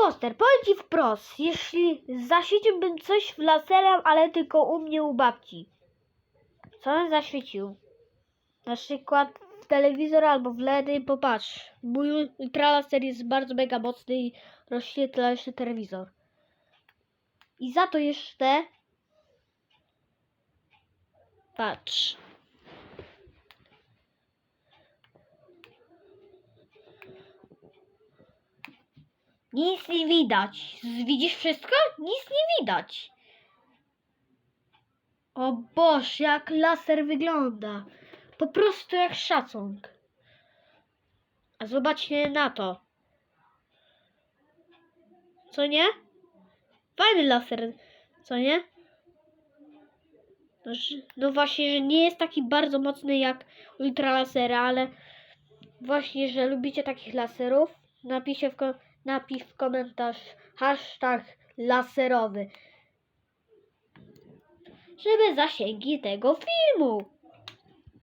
Imposter, powiem ci wprost, jeśli zaświeciłbym coś w laserem, ale tylko u mnie u babci. Co bym zaświecił? Na przykład w telewizor albo w LEDy, popatrz. Mój ultralaser jest bardzo mega mocny i rozświetla jeszcze telewizor. I za to jeszcze... Patrz. Nic nie widać. Widzisz wszystko? Nic nie widać. O Boż, jak laser wygląda. Po prostu jak szacunk. A zobaczcie na to. Co nie? Fajny laser, co nie? No, No właśnie, że nie jest taki bardzo mocny jak ultralasera, ale właśnie, że lubicie takich laserów, napiszcie w, ko- napisz w komentarz hashtag laserowy, żeby zasięgi tego filmu.